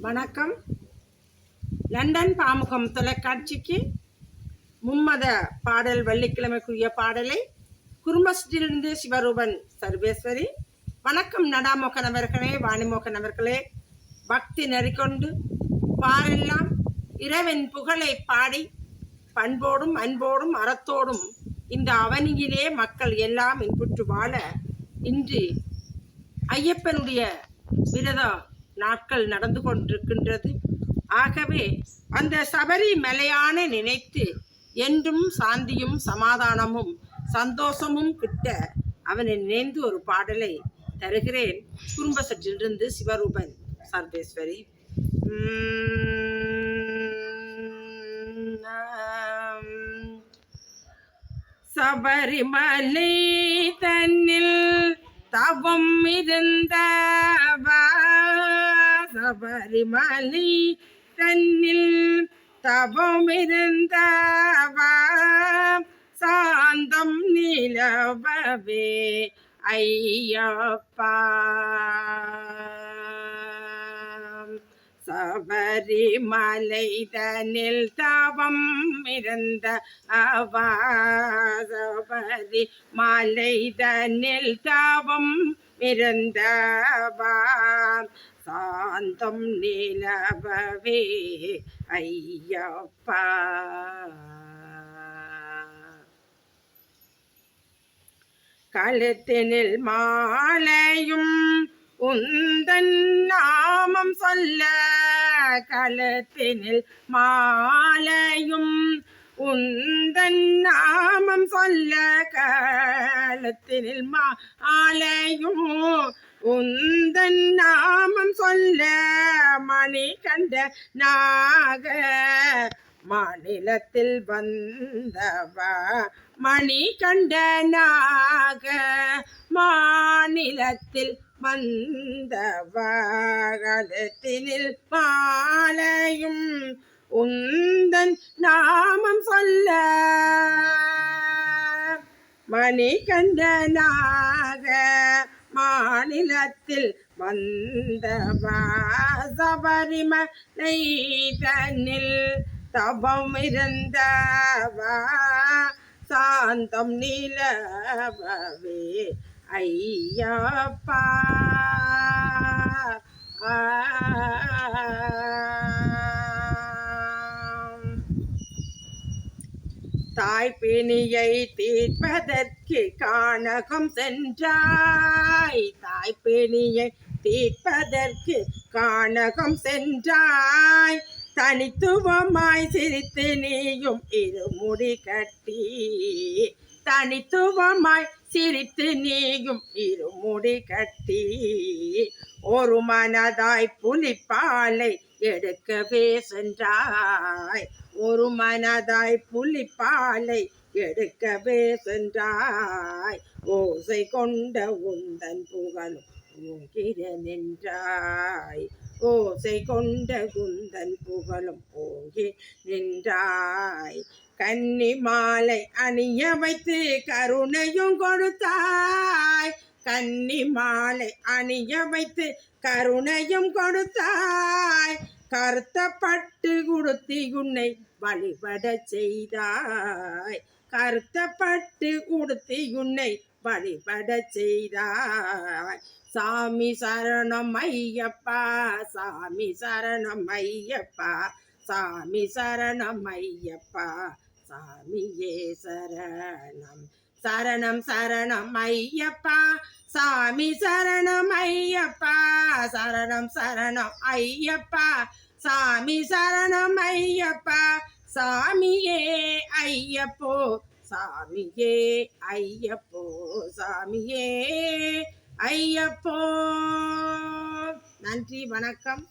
வணக்கம். லண்டன் பாமுகம் தொலைக்காட்சிக்கு மும்மத பாடல் வெள்ளிக்கிழமைக்குரிய பாடலை குருமஸ்டிலிருந்து சிவரூபன் சர்வேஸ்வரி வணக்கம் நடாமோகன் அவர்களே வாணிமோகன் அவர்களே. பக்தி நெறிக்கொண்டு பாரெல்லாம் இறைவன் புகழை பாடி பண்போடும் அன்போடும் அறத்தோடும் இந்த அவனியிலே மக்கள் எல்லாம் இன்புற்று வாழ இன்று ஐயப்பனுடைய விரதம் நாட்கள் நடந்து கொண்டிருக்கின்றது. ஆகவே அந்த சபரி மலையான நினைத்து என்றும் சாந்தியும் சமாதானமும் சந்தோஷமும் கிட்ட அவனை நினைந்து ஒரு பாடலை தருகிறேன். குடும்ப சற்றிலிருந்து சிவரூபன் சர்வேஸ்வரி. சபரிமலை தன்னில் தவம் இருந்த சபரிமலை தன்னில் தபமிருந்தவா சாந்தம் நிலவவே ஐயப்பா. சபரிமலை தனில் தவம் இருந்த அவா சபரி மலை தனில் தவம் இருந்தவா? சாந்தம் நிலவவே ஐயப்பா கழுத்தினில் மாலையும் உந்தன் நாமம் சொல்ல கழுத்தினில் மாலையும் உந்தன் நாமம் சொல்ல கழுத்தினில் மாலையும் உந்தன் மணி கண்ட நாக மாநிலத்தில் வந்தவா? மணி கண்ட நாக மாநிலத்தில் வந்தவகலத்தினில் மாலையும் உந்தன் நாமம் சொல்ல. மணி கண்டனாக மாநிலத்தில் வந்தவா சபரிமலை தன்னில் தபம் இருந்தவா? சாந்தம் நிலவே ஐயப்பா. தாய்பேணியை தீர்ப்பதற்கு காணகம் சென்றாய். தாய்பேணியை தீர்ப்பதற்கு காணகம் சென்றாய். தனித்துவமாய் சிரித்து நீயும் இருமுடி கட்டி. தனித்துவமாய் சிரித்து நீயும் இருமுடி கட்டி. ஒரு மனதாய் புலிப்பாலை எடுக்கவே சென்றாய். ஒரு மனதாய் புலிப்பாலை எடுக்கவே சென்றாய். ஓசை கொண்ட உந்தன் புகழும் ஓங்கிட நின்றாய் ஓசை கொண்ட குந்தன் புகழும் ஓங்கி நின்றாய். கன்னி மாலை அணிய வைத்து கருணையும் கொடுத்தாய். கன்னி மாலை அணிய வைத்து கருணையும் கொடுத்தாய். கருத்தப்பட்டு கொடுத்தி உன்னை வழிபட செய்தாய். கருத்தப்பட்டு கொடுத்தி உன்னை வழிபட செய்தார் சாமி சரணம் ஐயப்பா சாமி சரணம் ஐயப்பா சாமி சரணம் ஐயப்பா சாமியே சரணம். சரணம் சரணம் ஐயப்பா சாமி சரணம் ஐயப்பா சரணம் சரணம் ஐயப்பா சாமி சரணம் ஐயப்பா சாமியே ஐயப்போ சாமியே ஐயப்போ சாமியே ஐயப்போ. நன்றி வணக்கம்.